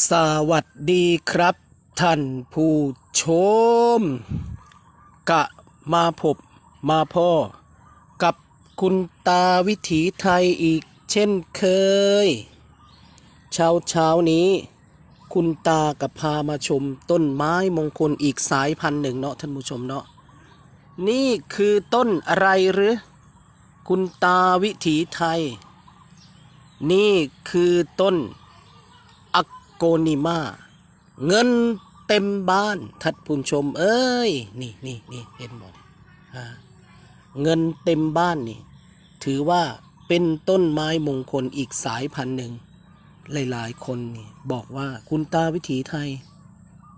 สวัสดีครับ ท่านผู้ชม กะมาพบมาพ่อ กับคุณตาวิถีไทยอีกเช่นเคย เช้าเช้านี้ คุณตากับพามาชมต้นไม้มงคลอีกสายพันธุ์หนึ่งเนาะท่านผู้ชมเนาะนี่คือต้นอะไรหรือ คุณตาวิถีไทย นี่คือต้น โกนิมา เงินเต็มบ้านทัดผู้ชม เอ้ย นี่นี่นี่เห็นหมดเงินเต็มบ้านนี่ ถือว่าเป็นต้นไม้มงคลอีกสายพันธุ์หนึ่ง หลายๆ คนนี่บอกว่าคุณตาวิถีไทย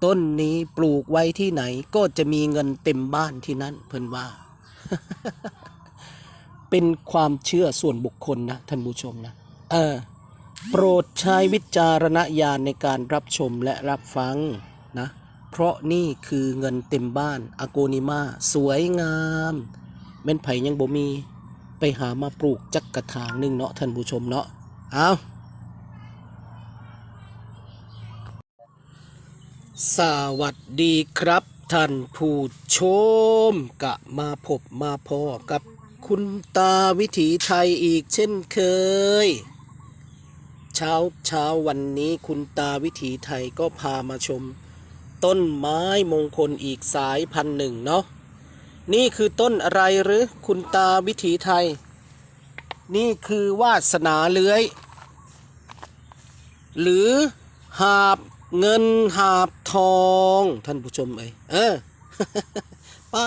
ต้นนี้ปลูกไว้ที่ไหนก็จะมีเงินเต็มบ้านที่นั่นเพิ่นว่า เป็นความเชื่อส่วนบุคคลนะท่านผู้ชมนะ เออ โปรดใช้วิจารณญาณในการรับชมและรับฟังนะ เพราะนี่คือเงินเต็มบ้านอโกนิมาสวยงามแม่นไผ่ยังบ่มีไปหามาปลูกจักกระถางหนึ่งเนาะท่านผู้ชมเนาะเอาสวัสดีครับ ท่านผู้ชมกะมาพบมาพอกับคุณตาวิถีไทยอีกเช่นเคย เช้าเช้าวันนี้คุณตาวิถีไทยก็พามาชม ต้นไม้มงคลอีกสายพันหนึ่งเนาะนี่คือต้นอะไรหรือคุณตาวิถีไทย นี่คือวาสนาเลื้อย หรือหาบเงินหาบทองท่านผู้ชมเอ้ยเออป้า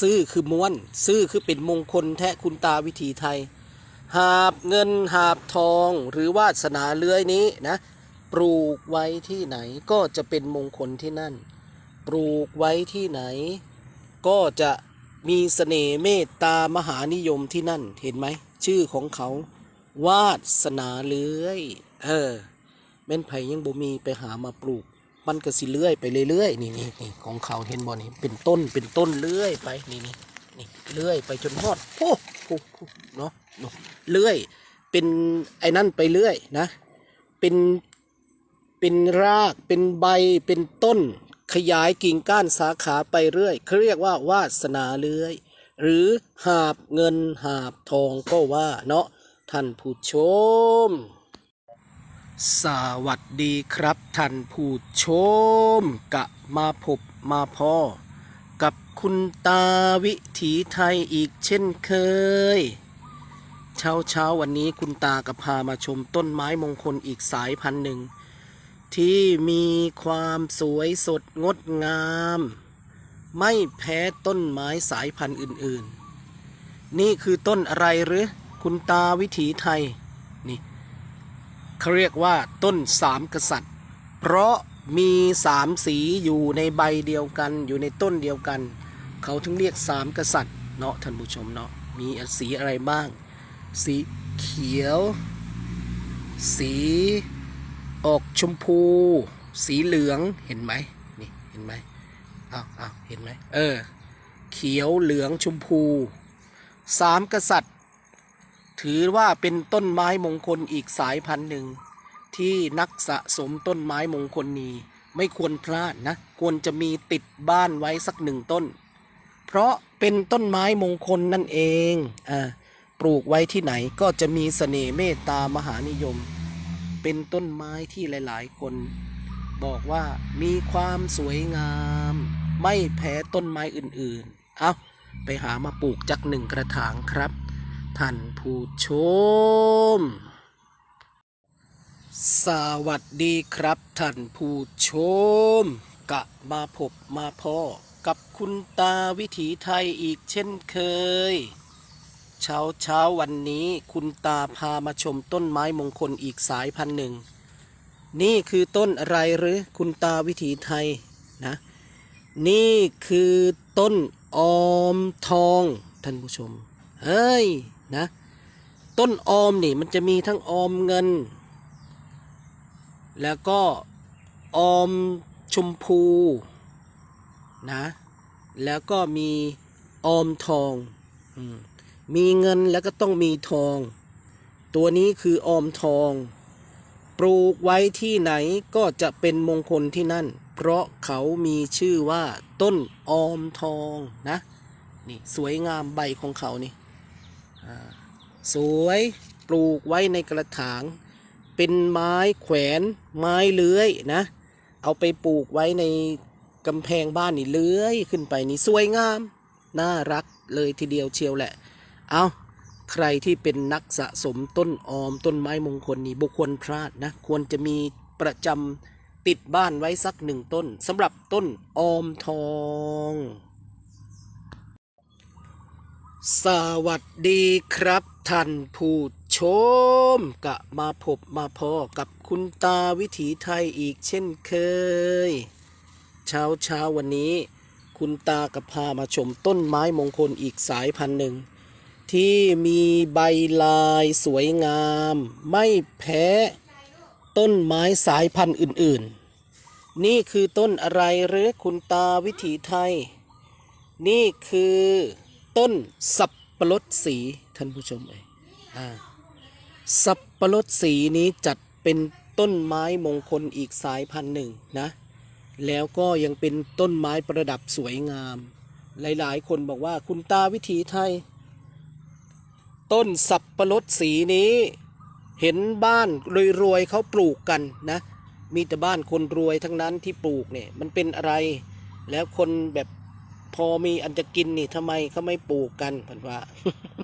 ซื้อคือม้วน ซื้อคือเป็นมงคลแท้คุณตาวิถีไทย หาบเงินหาบทองหรือวาสนาเลื้อยนี้นะปลูกไว้ที่ไหนก็จะเป็นมงคลที่นั่น ปลูกไว้ที่ไหน ก็จะมีเสน่ห์เมตตามหานิยมที่นั่นเห็นไหม ชื่อของเขา วาสนาเลื้อย เออแม่นไผ่ยังบ่มีไปหามาปลูก มันก็สิเลื้อยไปเรื่อยๆนี่นี่นี่ของเขาเห็นบ่นี่เป็นต้นเป็นต้นเลื้อยไปนี่นี่นี่เลื้อยไปจนฮอดโอ้ เนาะเนาะเลื้อย เป็นไอ้นั่นไปเรื่อยนะ เป็นเป็นรากเป็นใบเป็นต้นขยายกิ่งก้านสาขาไปเรื่อยเขาเรียกว่าวาสนาเลื้อย หรือหาบเงินหาบทองก็ว่าเนาะท่านผู้ชม สวัสดีครับท่านผู้ชม กะมาพบมาพ่อ กับคุณตาวิถีไทยอีกเช่นเคย เช้าเช้าวันนี้คุณตากับพามาชมต้นไม้มงคลอีกสายพันธุ์หนึ่ง ที่มีความสวยสดงดงาม ไม่แพ้ต้นไม้สายพันธุ์อื่นๆ นี่คือต้นอะไรหรือ คุณตาวิถีไทย นี่เขาเรียกว่าต้นสามกษัตริย์ เพราะ มีสามสีอยู่ในใบเดียวกัน อยู่ในต้นเดียวกัน เขาถึงเรียกสามกษัตริย์เนาะท่านผู้ชมเนาะมีสีอะไรบ้าง สีเขียว สีออกชมพู สีเหลืองเห็นไหมนี่เห็นไหมอ้าวอ้าวเห็นไหมเออ เขียวเหลืองชมพูสามกษัตริย์ ถือว่าเป็นต้นไม้มงคลอีกสายพันธุ์หนึ่ง ที่นักสะสมต้นไม้มงคลนี้ ไม่ควรพลาดนะ ควรจะมีติดบ้านไว้สักหนึ่งต้น เพราะเป็นต้นไม้มงคลนั่นเองอ่าปลูกไว้ที่ไหนก็จะมีเสน่ห์เมตตามหานิยม เป็นต้นไม้ที่หลาย ๆ คน บอกว่ามีความสวยงาม ไม่แพ้ต้นไม้อื่น ๆ เอาไปหามาปลูกจักหนึ่งกระถางครับ ท่านผู้ชม สวัสดีครับท่านผู้ชม กะมาพบมาพ่อ กับคุณตาวิถีไทยอีกเช่นเคย เช้าเช้าวันนี้คุณตาพามาชมต้นไม้มงคลอีกสายพันหนึ่ง นี่คือต้นอะไรหรือคุณตาวิถีไทยนะ นี่คือต้นออมทองท่านผู้ชม เฮ้ยนะ ต้นออมนี่มันจะมีทั้งออมเงิน แล้วก็ออมชมพูนะ แล้วก็มีออมทองอมมีเงินแล้วก็ต้องมีทอง ตัวนี้คือออมทอง ปลูกไว้ที่ไหนก็จะเป็นมงคลที่นั่น เพราะเขามีชื่อว่าต้นออมทองนะ นี่สวยงามใบของเขานี่สวยปลูกไว้ในกระถาง เป็นไม้แขวนไม้เลื้อยนะ เอาไปปลูกไว้ในกำแพงบ้านนี่เลื้อยขึ้นไปนี่สวยงาม น่ารักเลยทีเดียวเชียวแหละ เอาใครที่เป็นนักสะสมต้นออมต้นไม้มงคลนี่บุคคลพลาดนะ ควรจะมีประจำติดบ้านไว้สักหนึ่งต้นสำหรับต้นออมทอง สวัสดีครับท่านผู้ ชมกะมาพบมาพอกับคุณตาวิถีไทยอีกเช่นเคย เช้าเช้าวันนี้ คุณตากับพามาชมต้นไม้มงคลอีกสายพันธุ์หนึ่ง ที่มีใบลายสวยงาม ไม่แพ้ต้นไม้สายพันธุ์อื่นๆ นี่คือต้นอะไรหรือคุณตาวิถีไทย นี่คือต้นสับปะรดสีท่านผู้ชมเอ้ยอ่า สับปะรดสีนี้จัดเป็นต้นไม้มงคลอีกสายพันธุ์หนึ่งนะ แล้วก็ยังเป็นต้นไม้ประดับสวยงาม หลายๆ คนบอกว่าคุณตาวิถีไทย ต้นสับปะรดสีนี้ เห็นบ้านรวยๆเขาปลูกกันนะ มีแต่บ้านคนรวยทั้งนั้นที่ปลูกเนี่ยมันเป็นอะไร แล้วคนแบบพอมีอันจะกินนี่ทำไมเขาไม่ปลูกกันพันว่าเอ่อ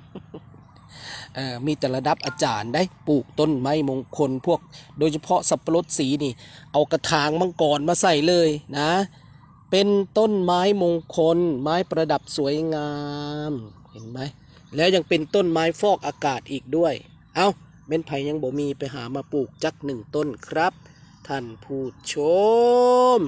มีแต่ระดับอาจารย์ได้ปลูกต้นไม้มงคลพวกโดยเฉพาะสับปะรดสีนี่ เอากระถางมังกรมาใส่เลยนะ เป็นต้นไม้มงคล ไม้ประดับสวยงามเห็นไหมแล้วยังเป็นต้นไม้ฟอกอากาศอีกด้วย เอาเม้นไผ่ยังบ่มีไปหามาปลูกจักหนึ่งต้นครับ ท่านผู้ชม